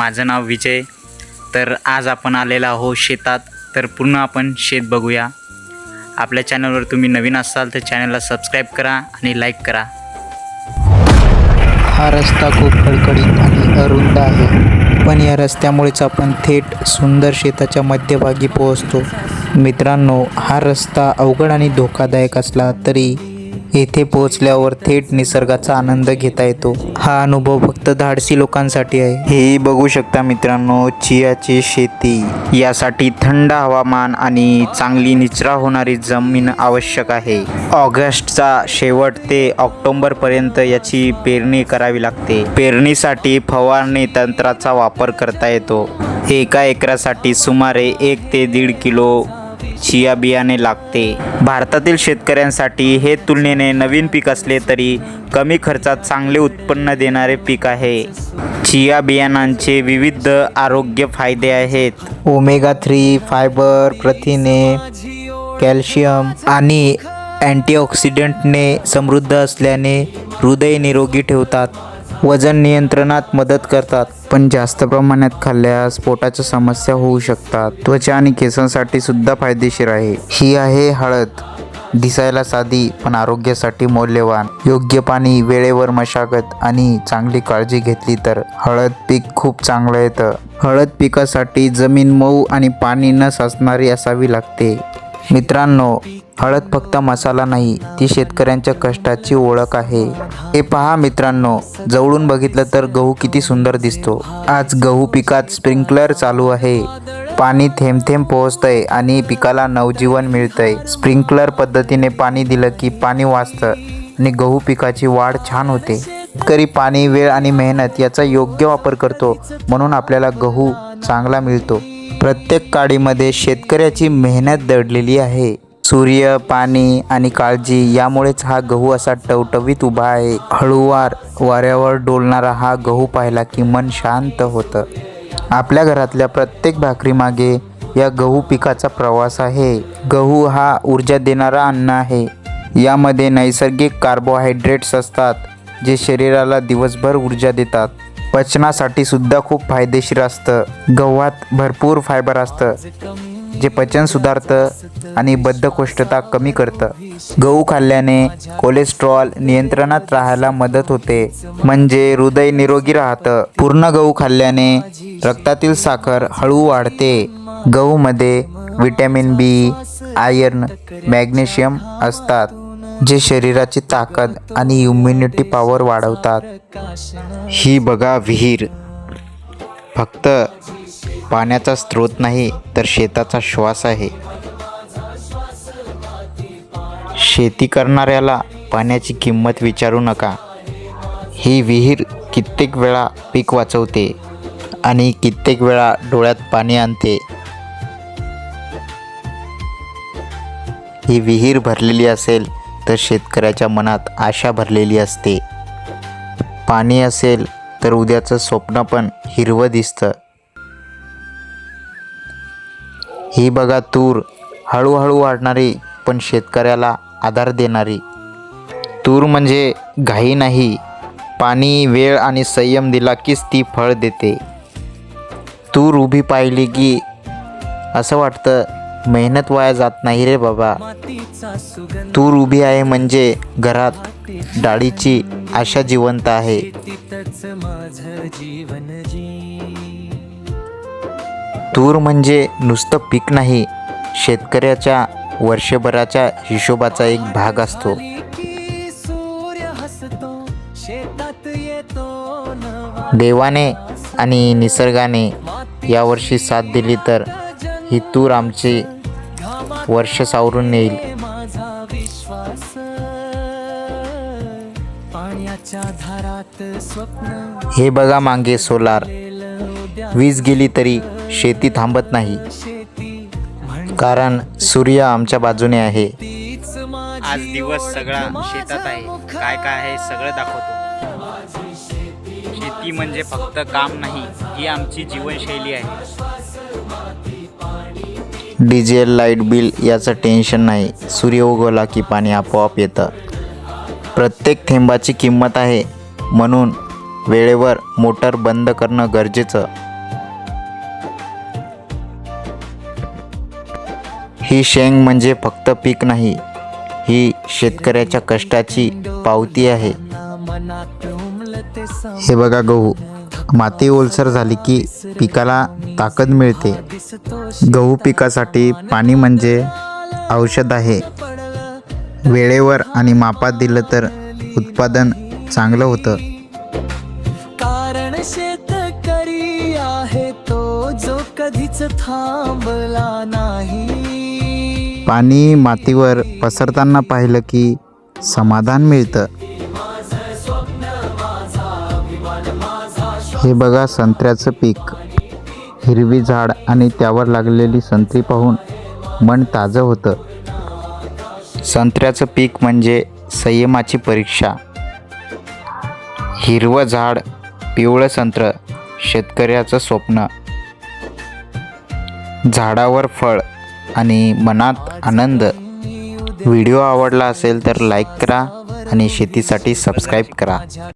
माझं नाव विजय. तर आज आपण आलेलो आहो शेतात. तर पूर्ण आपण शेत बघूया. आपल्या चॅनलवर तुम्ही नवीन असाल तर चॅनलला सबस्क्राईब करा आणि लाईक करा. हा रस्ता खूप खडखडीत आणि अरुंद आहे. पण या रस्त्यामुळेच आपण थेट सुंदर शेताच्या मध्यभागी पोहोचतो. मित्रांनो हा रस्ता अवघड आणि धोकादायक असला तरी येथे पोहोचल्यावर थेट निसर्गाचा आनंद घेता येतो. हा अनुभव फक्त धाडसी लोकांसाठी आहे. हे बघू शकता मित्रांनो चियाची शेती. यासाठी थंड हवामान आणि चांगली निचरा होणारी जमीन आवश्यक आहे. ऑगस्टचा शेवट ते ऑक्टोबरपर्यंत याची पेरणी करावी लागते. पेरणीसाठी फवारणी तंत्राचा वापर करता येतो. एका एकरासाठी सुमारे एक ते दीड किलो चिया बियाणे लागते. भारतातील शेतकऱ्यांसाठी हे तुलनेने नवीन पीक असले तरी कमी खर्चात चांगले उत्पन्न देणारे पीक आहे. चिया बियाणांचे विविध आरोग्य फायदे आहेत. ओमेगा थ्री फायबर प्रथिने कॅल्शियम आणि अँटीऑक्सिडंटने समृद्ध असल्याने हृदय निरोगी ठेवतात. वजन नियंत्रणात मदत करतात. पण जास्त प्रमाणात खाल्ल्यास पोटाच्या समस्या होऊ शकतात. त्वचा आणि केसांसाठी सुद्धा फायदेशीर आहे. ही आहे हळद. दिसायला साधी पण आरोग्यासाठी मौल्यवान. योग्य पाणी वेळेवर मशागत आणि चांगली काळजी घेतली तर हळद पीक खूप चांगलं येतं. हळद पिकासाठी जमीन मऊ आणि पाणी न साचणारी असावी लागते. मित्रांनो हळद फक्त मसाला नाही ती शेतकऱ्यांच्या कष्टाची ओळख आहे. हे पहा मित्रांनो जवळून बघितलं तर गहू किती सुंदर दिसतो. आज गहू पिकात स्प्रिंकलर चालू आहे. पाणी थेंब थेंब पोहोचतंय आणि पिकाला नवजीवन मिळतंय. स्प्रिंकलर पद्धतीने पाणी दिलं की पाणी वाचतं आणि गहू पिकाची वाढ छान होते. शेतकरी पाणी वेळ आणि मेहनत याचा योग्य वापर करतो म्हणून आपल्याला गहू चांगला मिळतो. प्रत्येक काडीमध्ये शेतकऱ्याची मेहनत दडलेली आहे. सूर्य पाणी आणि काळजी यामुळेच हा गहू असा टवटवीत उभा आहे. हळूवार वाऱ्यावर डोलणारा हा गहू पाहिला की मन शांत होतं. आपल्या घरातल्या प्रत्येक भाकरीमागे या गहू पिकाचा प्रवास आहे. गहू हा ऊर्जा देणारा अन्न आहे. यामध्ये नैसर्गिक कार्बोहायड्रेट्स असतात जे शरीराला दिवसभर ऊर्जा देतात. पचनासाठी सुद्धा खूप फायदेशीर असतं. गव्हात भरपूर फायबर असतं. जे पचन सुधारतं आणि बद्धकोष्ठता कमी करतं. गहू खाल्ल्याने कोलेस्ट्रॉल नियंत्रणात राहायला मदत होते. म्हणजे हृदय निरोगी राहतं. पूर्ण गहू खाल्ल्याने रक्तातील साखर हळू वाढते. गहूमध्ये व्हिटॅमिन बी आयर्न मॅग्नेशियम असतात जे शरीराची ताकद आणि इम्युनिटी पॉवर वाढवतात. ही बघा विहीर. फक्त पाण्याचा स्रोत नाही तर शेताचा श्वास आहे. शेती करणाऱ्याला पाण्याची किंमत विचारू नका. ही विहीर कित्येक वेळा पीक वाचवते आणि कित्येक वेळा डोळ्यात पाणी आणते. ही विहीर भरलेली असेल तर शेतकऱ्याच्या मनात आशा भरलेली असते. पाणी असेल तर उद्याचं स्वप्न पण हिरवं दिसतं. ही बघा तूर हळूहळू वाढणारी पण शेतकऱ्याला आधार देणारी. तूर म्हणजे घाई नाही पाणी वेळ आणि संयम दिला कीच ती फळ देते. तूर उभी पाहिली की असं वाटतं मेहनत वाया जात नाही रे बाबा. तूर उभी आहे म्हणजे घरात डाळीची आशा जिवंत आहे. तूर म्हणजे नुसतं पीक नाही शेतकऱ्याच्या वर्षभराच्या हिशोबाचा एक भाग असतो. देवाने आणि निसर्गाने यावर्षी साथ दिली तर ही तूर आमची वर्ष सावरून येईल. हे बघा मागे सोलार. वीज गेली तरी शेती थांबत नाही. कारण सूर्य आमच्या बाजूने आहे. आज दिवस सगळा शेतात आहे. काय काय आहे सगळं दाखवतो. शेती म्हणजे फक्त काम नाही ही आमची जीवनशैली आहे. डिझेल लाइट बिल याचं टेन्शन नाही. सूर्य उगवला की पाणी आपोआप येतं. प्रत्येक थेंबाची किंमत आहे. म्हणून वेळेवर मोटर बंद करणं गरजेचं. ही शेंग म्हणजे फक्त पीक नाही ही शेतकऱ्याच्या कष्टाची पावती आहे. हे बघा गहू. माती ओलसर झाली की पिकाला ताकद मिळते. गहू पिकासाठी पाणी म्हणजे औषध आहे. वेळेवर आणि मापात दिलं तर उत्पादन चांगलं होतं. कारण शेतकरी आहे तो जो कधीच थांबला नाही. पाणी मातीवर पसरताना पाहिलं की समाधान मिळतं. हे बघा संत्र्याचं पीक. हिरवी झाड आणि त्यावर लागलेली संत्री पाहून मन ताजं होतं. संत्र्याचं पीक म्हणजे संयमाची परीक्षा. हिरवं झाड पिवळं संत्र शेतकऱ्याचं स्वप्न. झाडावर फळ आणि मनात आनंद. व्हिडिओ आवडला असेल तर लाईक करा आणि शेतीसाठी सबस्क्राईब करा.